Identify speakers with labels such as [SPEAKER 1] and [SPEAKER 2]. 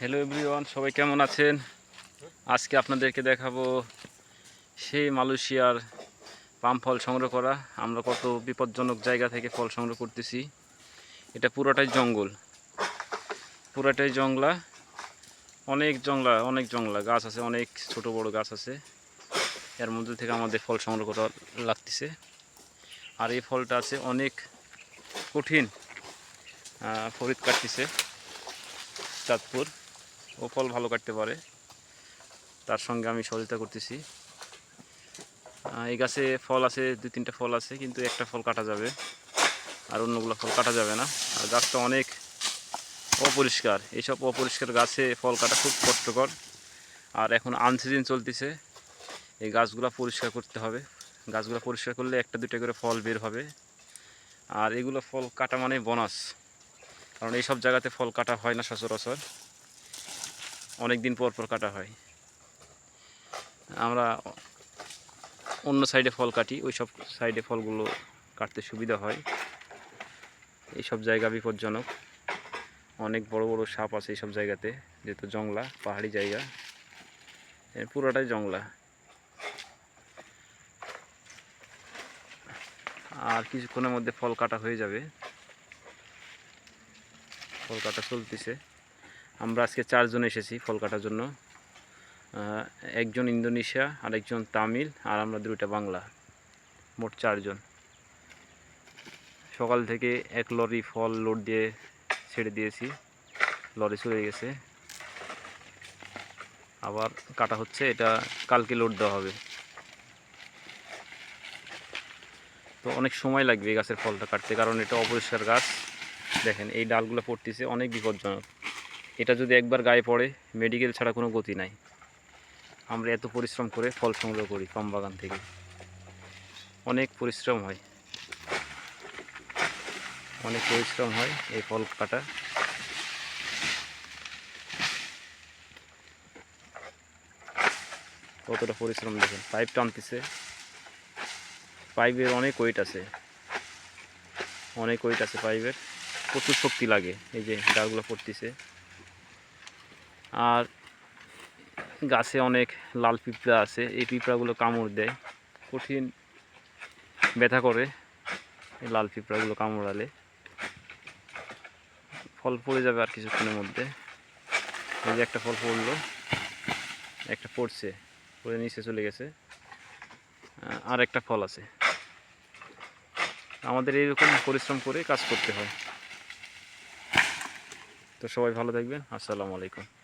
[SPEAKER 1] Hello everyone সবাই কেমন আছেন? আজকে আপনাদেরকে দেখাবো সেই মালয়েশিয়ার পাম ফল সংগ্রহ করা। আমরা কত বিপজ্জনক জায়গা থেকে ফল সংগ্রহ করতেছি। এটা পুরোটাই জঙ্গল। পুরোটাই জংলা। অনেক জংলা অনেক জংলা। গাছ আছে, অনেক ছোট বড় গাছ আছে। এর মধ্যে থেকে আমাদের ফল সংগ্রহ করা লাগতেছে। আর এই ফলটা আছে অনেক কঠিন ফরিদ কাটতেছে চাঁদপুর। ও ফল ভালো কাটতে পারে। তার সঙ্গে আমি সহযোগিতা করতেছি। এই গাছে ফল আছে দু তিনটা ফল আছে, কিন্তু একটা ফল কাটা যাবে আর অন্যগুলো ফল কাটা যাবে না। আর গাছটা অনেক অপরিষ্কার। এইসব অপরিষ্কার গাছে ফল কাটা খুব কষ্টকর। আর এখন আনসিজন চলতেছে। এই গাছগুলো পরিষ্কার করতে হবে। গাছগুলো পরিষ্কার করলে একটা দুটো করে ফল বের হবে। আর এগুলো ফল কাটা মানে বোনাস কারণ এইসব জায়গাতে ফল কাটা হয় না সচরাচর। অনেক দিন পর পর কাটা হয়। আমরা অন্য সাইডে ফল কাটি, ওই সব সাইডে ফলগুলো কাটতে সুবিধা হয়। এইসব জায়গা বিপজ্জনক। অনেক বড় বড় সাপ আছে এইসব জায়গাতে, যেহেতু জংলা, পাহাড়ি জায়গা। পুরোটাই জংলা। আর কিছুক্ষণের মধ্যে ফল কাটা হয়ে যাবে। ফল কাটা চলতেছে। আমরা আজকে চারজন এসেছি ফল কাটার জন্য। একজন ইন্দোনেশিয়া আর একজন তামিল, আর আমরা দুইটা বাংলা, মোট চারজন। সকাল থেকে এক লরি ফল লোড দিয়ে ছেড়ে দিয়েছি। লরি চলে গেছে। আবার কাটা হচ্ছে, এটা কালকে লোড দেওয়া হবে। তো অনেক সময় লাগবে এই গাছের ফলটা কাটতে, কারণ এটা অপরিষ্কার গাছ। দেখেন, এই ডালগুলো পড়তেছে, অনেক বিপজ্জনক। এটা যদি একবার গায়ে পড়ে মেডিকেল ছাড়া কোনো গতি নাই। আমরা এত পরিশ্রম করে ফল সংগ্রহ করি পাম বাগান থেকে। অনেক পরিশ্রম হয়। অনেক পরিশ্রম হয় এই ফল কাটা। কতটা পরিশ্রম দেখেন পাইপ টানতেছে। পাইপের অনেক ওয়েট আছে। অনেক ওয়েট আছে পাইপের প্রচুর শক্তি লাগে। এই যে ডালগুলো পড়তেছে। আর গাছে অনেক লাল পিঁপড়া আছে, এই পিঁপড়াগুলো কামড় দেয়। কঠিন ব্যথা করে এই লাল পিঁপড়াগুলো কামড়ালে। ফল পড়ে যাবে আর কিছুক্ষণের মধ্যে। এই যে একটা ফল পড়ল, একটা পড়ছে, পড়ে নিচে চলে গেছে। আর একটা ফল আছে। আমাদের এইরকম পরিশ্রম করে কাজ করতে হয়। তো সবাই ভালো থাকবেন। আসসালামু আলাইকুম।